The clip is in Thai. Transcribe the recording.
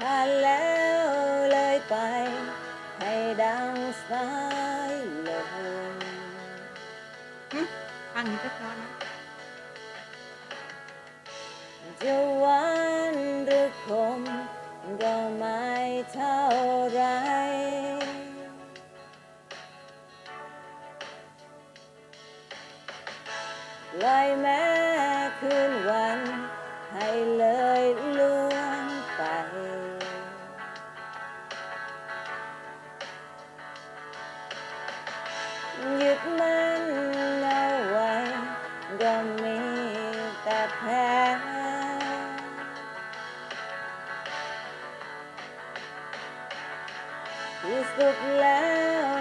ผ่านแล้วเลยไป ให้ดังสายลมฟังนี้ก็เพราะนะจะหวานหรือคมก็ไม่เท่าไร ลอยแม้คืน ดมันเอาไว้ก็มีแต่แพ้ที่สุดแล้ว